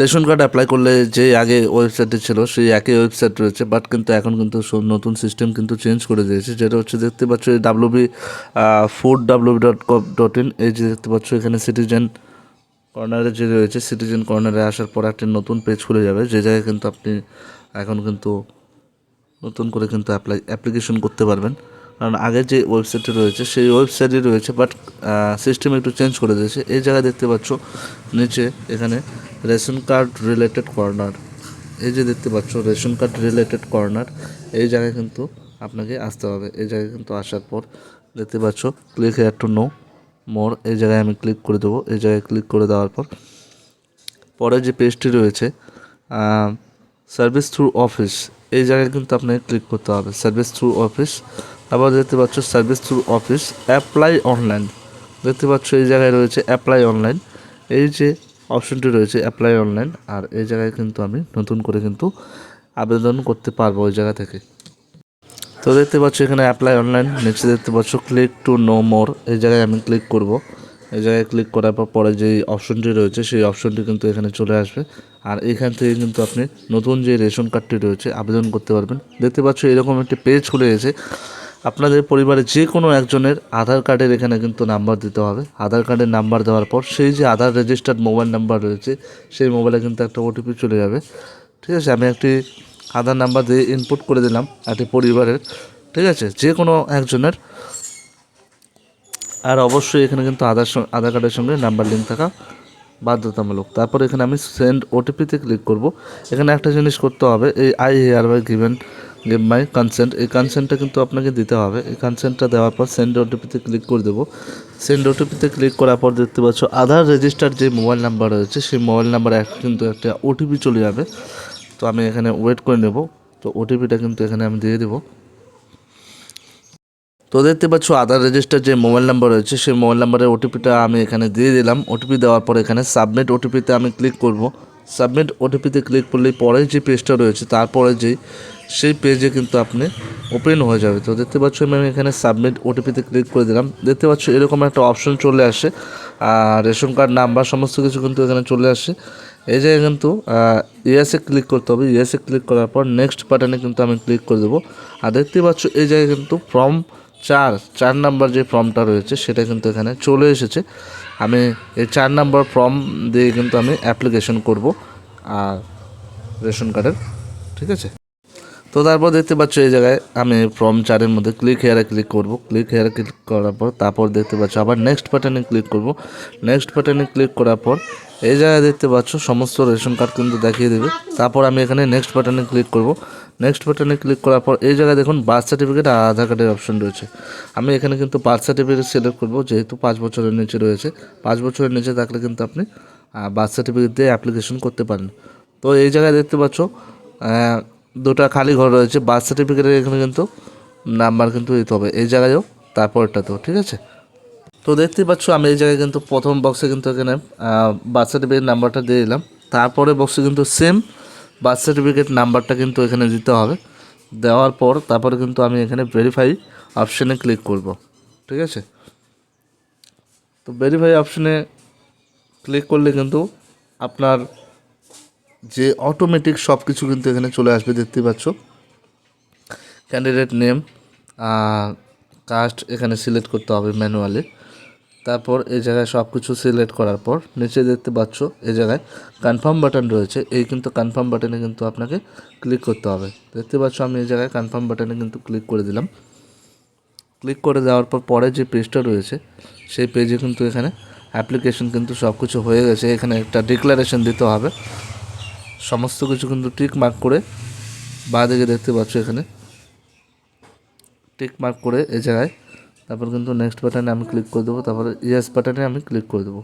Ration card apply করলে যে আগে ওয়েবসাইটে ছিল, সেই একই ওয়েবসাইট রয়েছে বাট কিন্তু এখন কিন্তু নতুন সিস্টেম কিন্তু চেঞ্জ করে দিয়েছে, যেটা হচ্ছে দেখতে পাচ্ছ এই WB food WB dot com dot in এই যে দেখতে পাচ্ছ এখানে সিটিজেন কর্নারে যে রয়েছে সিটিজেন কর্নারে আসার পর একটি নতুন পেজ খুলে যাবে, যে জায়গায় কিন্তু আপনি এখন কিন্তু নতুন করে কিন্তু অ্যাপ্লাই অ্যাপ্লিকেশন করতে পারবেন। কারণ আগে যে ওয়েবসাইটটি রয়েছে, সেই ওয়েবসাইটই রয়েছে বাট সিস্টেম একটু চেঞ্জ করে দিয়েছে। এই জায়গায় দেখতে পাচ্ছ, নিচে এখানে রেশন কার্ড রিলেটেড কর্নার এই যে দেখতে পাচ্ছ, রেশন কার্ড রিলেটেড কর্নার এই জায়গায় কিন্তু আপনাকে আসতে হবে। এই জায়গায় কিন্তু আসার পর দেখতে পাচ্ছ click here to know more এই জায়গায় আমি ক্লিক করে দেবো। এই জায়গায় ক্লিক করে দেওয়ার পর পরে যে পেজটি রয়েছে সার্ভিস থ্রু অফিস এই জায়গায় কিন্তু আপনাকে ক্লিক করতে হবে সার্ভিস থ্রু অফিস আবার দেখতে পাচ্ছ service through office apply online দেখতে পাচ্ছ, এই জায়গায় রয়েছে অ্যাপ্লাই অনলাইন এই যে অপশনটি রয়েছে অ্যাপ্লাই অনলাইন আর এই জায়গায় কিন্তু আমি নতুন করে কিন্তু আবেদন করতে পারব ওই জায়গা থেকে। তো দেখতে পাচ্ছ, এখানে অ্যাপ্লাই অনলাইন নিচে দেখতে পাচ্ছ ক্লিক টু নো মোর এই জায়গায় আমি ক্লিক করব। এই জায়গায় ক্লিক করার পর পরে যে অপশনটি রয়েছে, সেই অপশনটি কিন্তু এখানে চলে আসবে। আর এখান থেকে কিন্তু আপনি নতুন যে রেশন কার্ডটি রয়েছে, আবেদন করতে পারবেন। দেখতে পাচ্ছ এরকম একটি পেজ খুলে গেছে। আপনাদের পরিবারে যে কোনো একজনের আধার কার্ডের এখানে কিন্তু নাম্বার দিতে হবে। আধার কার্ডের নাম্বার দেওয়ার পর সেই যে আধার রেজিস্টার্ড মোবাইল নাম্বার রয়েছে, সেই মোবাইলে কিন্তু একটা ওটিপি চলে যাবে। ঠিক আছে? আমি একটি আধার নাম্বার দিয়ে ইনপুট করে দিলাম, একটি পরিবারের। ঠিক আছে? যে কোনো একজনের আর অবশ্যই এখানে কিন্তু আধার আধার কার্ডের সঙ্গে নাম্বার লিঙ্ক থাকা বাধ্যতামূলক। তারপর এখানে আমি সেন্ড ওটিপিতে ক্লিক করব। এখানে একটা জিনিস করতে হবে, এই I hereby given give my consent এই কনসেন্টটা কিন্তু আপনাকে দিতে হবে। এই কনসেন্টটা দেওয়ার পর সেন্ড ওটিপিতে ক্লিক করে দেবো। সেন্ড ওটিপিতে ক্লিক করার পর দেখতে পাচ্ছ আধার রেজিস্টার যে মোবাইল নাম্বার রয়েছে, সেই মোবাইল নাম্বারে কিন্তু একটা ওটিপি চলে যাবে। তো আমি এখানে ওয়েট করে নেব। তো ওটিপিটা কিন্তু এখানে আমি দিয়ে দেবো। তো দেখতে পাচ্ছ, আধার রেজিস্টার যে মোবাইল নাম্বার রয়েছে, সেই মোবাইল নাম্বারের ওটিপিটা আমি এখানে দিয়ে দিলাম। ওটিপি দেওয়ার পর এখানে সাবমিট ওটিপিতে আমি ক্লিক করব। সাবমিট ওটিপিতে ক্লিক করলে পরে যে পেজটা রয়েছে, তারপরে যেই, সেই পেজে কিন্তু আপনি ওপেন হয়ে যাবে। তো দেখতে পাচ্ছ, আমি এখানে সাবমিট ওটিপিতে ক্লিক করে দিলাম। দেখতে পাচ্ছ, এরকম একটা অপশন চলে আসে। আর রেশন কার্ড নাম্বার সমস্ত কিছু কিন্তু এখানে চলে আসে। এই জায়গায় কিন্তু ইয়েসে ক্লিক করতে হবে। ইয়েসে ক্লিক করার পর নেক্সট বাটনে কিন্তু আমি ক্লিক করে দেবো। আর দেখতে পাচ্ছ, এই জায়গায় কিন্তু ফর্ম চার চার নাম্বার যে ফর্মটা রয়েছে সেটা কিন্তু এখানে চলে এসেছে। আমি এই চার নাম্বার ফর্ম দিয়ে কিন্তু আমি অ্যাপ্লিকেশন করব আর রেশন কার্ডের, ঠিক আছে? তো তারপর দেখতে পাচ্ছ এই জায়গায় আমি ফর্ম চারের মধ্যে ক্লিক হেয়ারে ক্লিক করব। ক্লিক হেয়ারে ক্লিক করার পর তারপর দেখতে পাচ্ছ, আবার নেক্সট বাটনে ক্লিক করব। নেক্সট বাটনে ক্লিক করার পর এই জায়গায় দেখতে পাচ্ছ, সমস্ত রেশন কার্ড কিন্তু দেখিয়ে দেবে। তারপর আমি এখানে নেক্সট বাটনে ক্লিক করব। নেক্সট বাটনে ক্লিক করার পর এই জায়গায় দেখুন বার্থ সার্টিফিকেট আর আধার কার্ডের অপশন রয়েছে। আমি এখানে কিন্তু বার্থ সার্টিফিকেট সিলেক্ট করব, যেহেতু পাঁচ বছরের নিচে রয়েছে। পাঁচ বছরের নিচে থাকলে কিন্তু আপনি বার্থ সার্টিফিকেট দিয়ে অ্যাপ্লিকেশন করতে পারেন। তো এই জায়গায় দেখতে পাচ্ছ দুটা খালি ঘর রয়েছে বার্থ সার্টিফিকেটের এখানে কিন্তু নাম্বার কিন্তু দিতে হবে। এই জায়গায়ও তারপরটাতেও ঠিক আছে? তো দেখতে পাচ্ছ, আমি এই জায়গায় কিন্তু প্রথম বক্সে কিন্তু এখানে বার্থ সার্টিফিকেট নাম্বারটা দিয়ে দিলাম। তারপরে বক্সে কিন্তু সেম বার্থ সার্টিফিকেট নাম্বারটা কিন্তু এখানে দিতে হবে। দেওয়ার পর তারপরে কিন্তু আমি এখানে ভেরিফাই অপশানে ক্লিক করব, ঠিক আছে? তো ভেরিফাই অপশানে ক্লিক করলে কিন্তু আপনার যে অটোমেটিক সব কিছু কিন্তু এখানে চলে আসবে দেখতে পাচ্ছ। ক্যান্ডিডেট নেম কাস্ট এখানে সিলেক্ট করতে হবে ম্যানুয়ালি তারপর এই জায়গায় সব কিছু সিলেক্ট করার পর, নিচে দেখতে পাচ্ছ এই জায়গায় কনফার্ম বাটন রয়েছে। এই কিন্তু কনফার্ম বাটনে কিন্তু আপনাকে ক্লিক করতে হবে। দেখতে পাচ্ছ আমি এই জায়গায় কনফার্ম বাটনে কিন্তু ক্লিক করে দিলাম। ক্লিক করে দেওয়ার পর পরে যে পেজটা রয়েছে, সেই পেজে কিন্তু এখানে অ্যাপ্লিকেশন কিন্তু সব কিছু হয়ে গেছে। এখানে একটা ডিক্লারেশন দিতে হবে। সমস্ত কিছু কিন্তু টিক মার্ক করে বা দিকে দেখতে পাচ্ছ এখানে। টিক মার্ক করে এ জায়গায়। তারপর কিন্তু নেক্সট বাটনে আমি ক্লিক করে দেবো। তারপরে ইয়েস বাটনে আমি ক্লিক করে দেবো।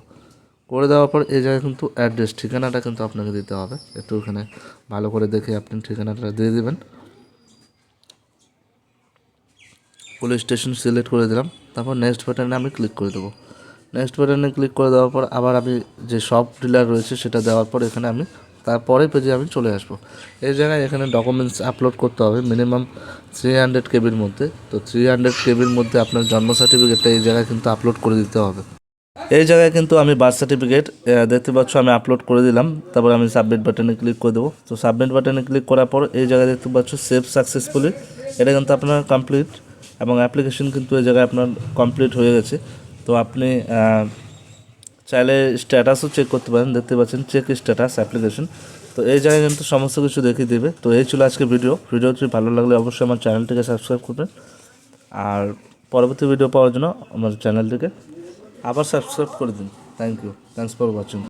করে দেওয়ার পর এ জায়গায় কিন্তু অ্যাড্রেস ঠিকানাটা কিন্তু আপনাকে দিতে হবে। একটু এখানে ভালো করে দেখে আপনি ঠিকানাটা দিয়ে দেবেন। পুলিশ স্টেশন সিলেক্ট করে দিলাম। তারপর নেক্সট বাটনে আমি ক্লিক করে দেবো। নেক্সট বাটনে ক্লিক করে দেওয়ার পর আবার আমি যে সব ডিলার রয়েছে সেটা দেওয়ার পর এখানে আমি তারপরে পেজে আমি চলে আসব। এই জায়গায় এখানে ডকুমেন্টস আপলোড করতে হবে মিনিমাম থ্রি হান্ড্রেড কেবির মধ্যে। তো থ্রি হান্ড্রেড কেবির মধ্যে আপনার জন্ম সার্টিফিকেটটা এই জায়গায় কিন্তু আপলোড করে দিতে হবে। এই জায়গায় কিন্তু আমি বার্থ সার্টিফিকেট দেখতে পাচ্ছ আমি আপলোড করে দিলাম। তারপর আমি সাবমিট বাটনে ক্লিক করে দেবো। তো সাবমিট বাটনে ক্লিক করার পর এই জায়গায় দেখতে পাচ্ছ সেভ সাকসেসফুলি এটা কিন্তু আপনার কমপ্লিট এবং অ্যাপ্লিকেশন কিন্তু এই জায়গায় আপনার কমপ্লিট হয়ে গেছে। তো আপনি চাইলে স্ট্যাটাসও চেক করতে পারেন, দেখতে পাচ্ছেন চেক স্ট্যাটাস অ্যাপ্লিকেশন তো এই জায়গায় কিন্তু সমস্ত কিছু দেখিয়ে দেবে। তো এই ছিল আজকে ভিডিও ভিডিওটি ভালো লাগলে অবশ্যই আমার চ্যানেলটিকে সাবস্ক্রাইব করবেন। আর পরবর্তী ভিডিও পাওয়ার জন্য আমার চ্যানেলটিকে আবার সাবস্ক্রাইব করে দিন। Thank you thanks for watching